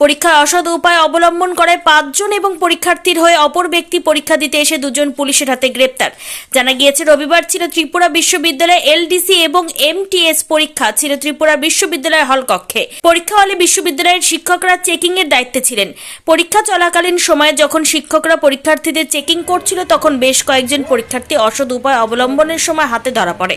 পরীক্ষায় অসৎ উপায় অবলম্বন করে পাঁচজন এবং পরীক্ষার্থীর হয়ে অপর ব্যক্তি পরীক্ষা দিতে এসে দুজন পুলিশের হাতে গ্রেপ্তার। জানা গিয়েছে, রবিবার ছিল ত্রিপুরা বিশ্ববিদ্যালয়ে এলডিসি এবং এমটিএস পরীক্ষা ছিল ত্রিপুরা বিশ্ববিদ্যালয়ের হল কক্ষে পরীক্ষা হলে বিশ্ববিদ্যালয়ের শিক্ষকরা চেকিং এর দায়িত্বে ছিলেন। পরীক্ষা চলাকালীন সময়ে যখন শিক্ষকরা পরীক্ষার্থীদের চেকিং করছিল, তখন বেশ কয়েকজন পরীক্ষার্থী অসৎ উপায় অবলম্বনের সময় হাতে ধরা পড়ে।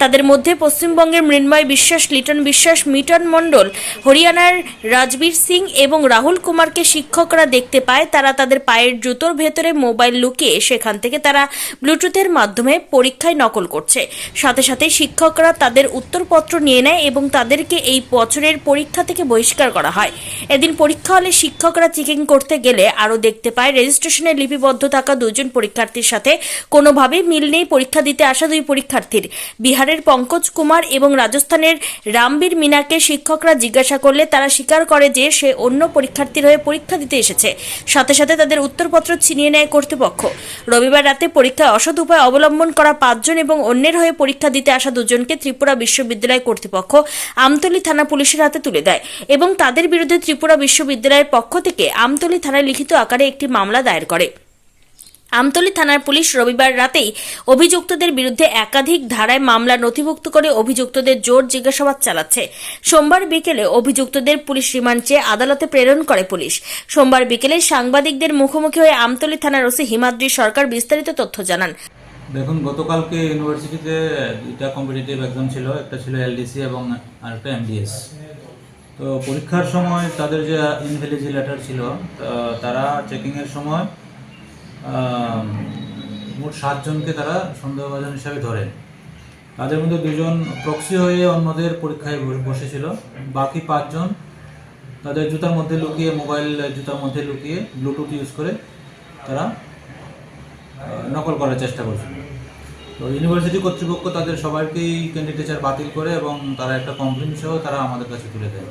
তাদের মধ্যে পশ্চিমবঙ্গের মৃন্ময় বিশ্বাস, লিটন বিশ্বাস, মিটন মণ্ডল, হরিয়ানার রাজবীর সিং এবং রাহুল কুমারকে শিক্ষকরা দেখতে পায়, তারা তাদের পায়ের জুতোর ভেতরে মোবাইল লুকিয়ে সেখান থেকে তারা ব্লুটুথের মাধ্যমে পরীক্ষায় নকল করছে। সাথে সাথে শিক্ষকরা তাদের উত্তরপত্র নিয়ে নেয় এবং তাদেরকে এই বছরের পরীক্ষা থেকে বহিষ্কার করা হয়। এদিন পরীক্ষা হলে শিক্ষকরা চেকিং করতে গেলে আরও দেখতে পায়, রেজিস্ট্রেশনে লিপিবদ্ধ থাকা দুজন পরীক্ষার্থীর সাথে কোনোভাবেই মিল নেই পরীক্ষা দিতে আসা দুই পরীক্ষার্থীর। বিহারের পঙ্কজ কুমার এবং রাজস্থানের রামবীর মিনাকে শিক্ষকরা জিজ্ঞাসা করলে তারা স্বীকার করে যে সে অন্য পরীক্ষার্থীর হয়ে পরীক্ষা দিতে এসেছে। সাথে সাথে তাদের উত্তরপত্র ছিনিয়ে নেয় কর্তৃপক্ষ। রবিবার রাতে পরীক্ষায় অসৎ উপায় অবলম্বন করা পাঁচজন এবং অন্যের হয়ে পরীক্ষা দিতে আসা দুজনকে ত্রিপুরা বিশ্ববিদ্যালয় কর্তৃপক্ষ আমতলী থানা পুলিশের হাতে তুলে দেয় এবং তাদের বিরুদ্ধে ত্রিপুরা বিশ্ববিদ্যালয়ের পক্ষ থেকে আমতলী থানায় লিখিত আকারে একটি মামলা দায়ের করে। আমতলী থানার পুলিশ রবিবার রাতেই অভিযুক্তদের বিরুদ্ধে একাধিক ধারায় মামলা নথিভুক্ত করে অভিযুক্তদের জোর জিজ্ঞাসাবাদ চালাচ্ছে। সোমবার বিকেলে অভিযুক্তদের পুলিশ রিমান্ড চেয়ে আদালতে প্রেরণ করে পুলিশ। সোমবার বিকেলে সাংবাদিকদের মুখোমুখি হয়ে আমতলী থানার ওসি হিমাদ্রি সরকার বিস্তারিত তথ্য জানান। দেখুন, গতকালকে ইউনিভার্সিটিতে দুইটা কম্পিটিটিভ এক্সাম ছিল, একটা ছিল এলডিসি এবং আরেকটা এমডিএস তো পরীক্ষার সময় তাদের যে ইনভ্যালিজি লেটার ছিল তারা চেকিংয়ের সময় মোট সাতজনকে তারা সন্দেহভাজন হিসাবে ধরে। তাদের মধ্যে দুজন প্রক্সি হয়ে অন্যদের পরীক্ষায় বসেছিল। বাকি পাঁচজন তাদের জুতার মধ্যে লুকিয়ে মোবাইল জুতার মধ্যে লুকিয়ে ব্লুটুথ ইউজ করে তারা নকল করার চেষ্টা করছিল। তো ইউনিভার্সিটি কর্তৃপক্ষ তাদের সবাইকেই ক্যান্ডিডেচার বাতিল করে এবং তারা একটা কমপ্লেন সহ তারা আমাদের কাছে তুলে দেয়।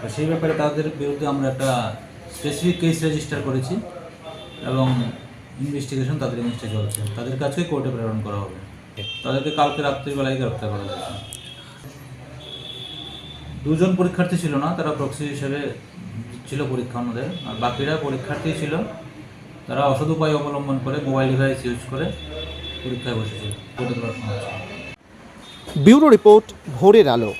তো সেই ব্যাপারে তাদের বিরুদ্ধে আমরা একটা স্পেসিফিক কেস রেজিস্টার করেছি এবং ইনভেস্টিগেশন তাদের এগেনস্টে চলছে। তাদের কাছেই কোর্টে প্রেরণ করা হবে। তাদেরকে কালকে রাত্রিবেলায় গ্রেপ্তার করা হয়েছে। দুজন পরীক্ষার্থী ছিল না, তারা প্রক্সি হিসেবে ছিল পরীক্ষা আমাদের আর বাকিরা পরীক্ষার্থী ছিল। তারা অসৎ উপায় অবলম্বন করে মোবাইল ডিভাইস ইউজ করে পরীক্ষায় বসেছিল। কোর্টে প্রেরণ ব্যুরো রিপোর্ট ভোরের আলো।